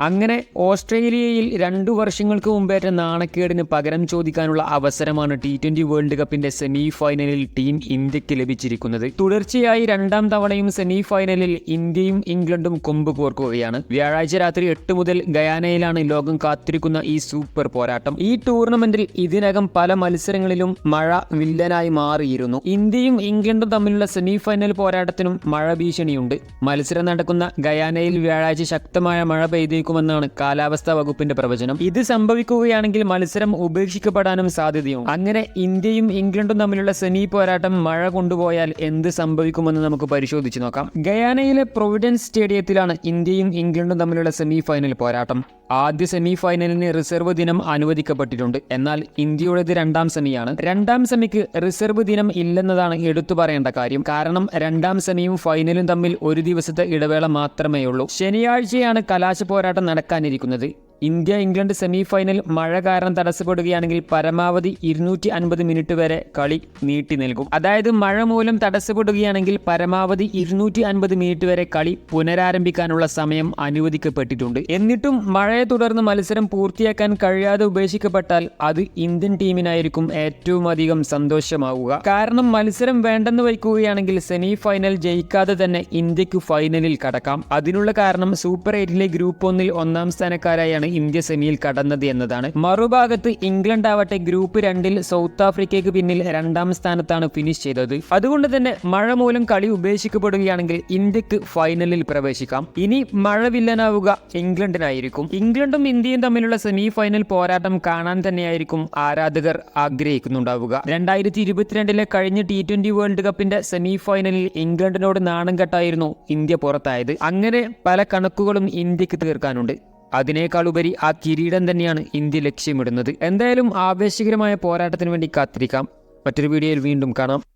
അങ്ങനെ ഓസ്ട്രേലിയയിൽ രണ്ടു വർഷങ്ങൾക്ക് മുമ്പേറ്റ നാണക്കേടിന് പകരം ചോദിക്കാനുള്ള അവസരമാണ് ടി ട്വന്റി വേൾഡ് കപ്പിന്റെ സെമി ഫൈനലിൽ ടീം ഇന്ത്യയ്ക്ക് ലഭിച്ചിരിക്കുന്നത്. തുടർച്ചയായി രണ്ടാം തവണയും സെമി ഫൈനലിൽ ഇന്ത്യയും ഇംഗ്ലണ്ടും കൊമ്പ് കോർക്കുകയാണ്. വ്യാഴാഴ്ച രാത്രി എട്ട് മുതൽ ഗയാനയിലാണ് ലോകം കാത്തിരിക്കുന്ന ഈ സൂപ്പർ പോരാട്ടം. ഈ ടൂർണമെന്റിൽ ഇതിനകം പല മത്സരങ്ങളിലും മഴ വില്ലനായി മാറിയിരുന്നു. ഇന്ത്യയും ഇംഗ്ലണ്ടും തമ്മിലുള്ള സെമി ഫൈനൽ പോരാട്ടത്തിനും മഴ ഭീഷണിയുണ്ട്. മത്സരം നടക്കുന്ന ഗയാനയിൽ വ്യാഴാഴ്ച ശക്തമായ മഴ പെയ്തേക്കുമെന്നാണ് കാലാവസ്ഥാ വകുപ്പിന്റെ പ്രവചനം. ഇത് സംഭവിക്കുകയാണെങ്കിൽ മത്സരം ഉപേക്ഷിക്കപ്പെടാനും സാധ്യതയുണ്ട്. അങ്ങനെ ഇന്ത്യയും ഇംഗ്ലണ്ടും തമ്മിലുള്ള സെമി പോരാട്ടം മഴ കൊണ്ടുപോയാൽ എന്ത് സംഭവിക്കുമെന്ന് നമുക്ക് പരിശോധിച്ചു നോക്കാം. ഗയാനയിലെ പ്രൊവിഡൻസ് സ്റ്റേഡിയത്തിലാണ് ഇന്ത്യയും ഇംഗ്ലണ്ടും തമ്മിലുള്ള സെമി ഫൈനൽ പോരാട്ടം. ആദ്യ സെമി ഫൈനലിന് റിസർവ് ദിനം അനുവദിക്കപ്പെട്ടിട്ടുണ്ട്. എന്നാൽ ഇന്ത്യയുടേത് രണ്ടാം സെമിയാണ്. രണ്ടാം സെമിക്ക് റിസർവ് ദിനം ഇല്ലെന്നതാണ് എടുത്തു പറയേണ്ട കാര്യം. കാരണം രണ്ടാം സെമിയും ഫൈനലും തമ്മിൽ ഒരു ദിവസത്തെ ഇടവേള മാത്രമേ ഉള്ളൂ ശനിയാഴ്ചയാണ് കലാശ പോരാട്ടം നടക്കാനിരിക്കുന്നത്. ഇന്ത്യ ഇംഗ്ലണ്ട് സെമി ഫൈനൽ മഴ കാരണം തടസ്സപ്പെടുകയാണെങ്കിൽ പരമാവധി ഇരുന്നൂറ്റി അൻപത് മിനിറ്റ് വരെ കളി നീട്ടി നൽകും. അതായത് മഴ മൂലം തടസ്സപ്പെടുകയാണെങ്കിൽ പരമാവധി ഇരുന്നൂറ്റി അൻപത് മിനിറ്റ് വരെ കളി പുനരാരംഭിക്കാനുള്ള സമയം അനുവദിക്കപ്പെട്ടിട്ടുണ്ട്. എന്നിട്ടും മഴയെ തുടർന്ന് മത്സരം പൂർത്തിയാക്കാൻ കഴിയാതെ ഉപേക്ഷിക്കപ്പെട്ടാൽ അത് ഇന്ത്യൻ ടീമിനായിരിക്കും ഏറ്റവും അധികം സന്തോഷമാവുക. കാരണം മത്സരം വേണ്ടെന്ന് വയ്ക്കുകയാണെങ്കിൽ സെമി ഫൈനൽ ജയിക്കാതെ തന്നെ ഇന്ത്യയ്ക്ക് ഫൈനലിൽ കടക്കാം. അതിനുള്ള കാരണം സൂപ്പർ എയ്റ്റിലെ ഗ്രൂപ്പ് ഒന്നിൽ ഒന്നാം സ്ഥാനക്കാരായാണ് ഇന്ത്യ സെമിയിൽ കടന്നത് എന്നതാണ്. മറുഭാഗത്ത് ഇംഗ്ലണ്ട് ആവട്ടെ ഗ്രൂപ്പ് രണ്ടിൽ സൗത്ത് ആഫ്രിക്കയ്ക്ക് പിന്നിൽ രണ്ടാം സ്ഥാനത്താണ് ഫിനിഷ് ചെയ്തത്. അതുകൊണ്ട് തന്നെ മഴ മൂലം കളി ഉപേക്ഷിക്കപ്പെടുകയാണെങ്കിൽ ഇന്ത്യയ്ക്ക് ഫൈനലിൽ പ്രവേശിക്കാം. ഇനി മഴ വില്ലനാവുക ഇംഗ്ലണ്ടിനായിരിക്കും. ഇംഗ്ലണ്ടും ഇന്ത്യയും തമ്മിലുള്ള സെമി ഫൈനൽ പോരാട്ടം കാണാൻ തന്നെയായിരിക്കും ആരാധകർ ആഗ്രഹിക്കുന്നുണ്ടാവുക. രണ്ടായിരത്തി ഇരുപത്തിരണ്ടിലെ കഴിഞ്ഞ ടി ട്വന്റി വേൾഡ് കപ്പിന്റെ സെമി ഫൈനലിൽ ഇംഗ്ലണ്ടിനോട് നാണം കെട്ടായിരുന്നു ഇന്ത്യ പുറത്തായത്. അങ്ങനെ പല കണക്കുകളും ഇന്ത്യയ്ക്ക് തീർക്കാനുണ്ട്. അതിനേക്കാൾ ഉപരി ആ കിരീടം തന്നെയാണ് ഇന്ത്യ ലക്ഷ്യമിടുന്നത്. എന്തായാലും ആവേശകരമായ പോരാട്ടത്തിന് വേണ്ടി കാത്തിരിക്കാം. മറ്റൊരു വീഡിയോയിൽ വീണ്ടും കാണാം.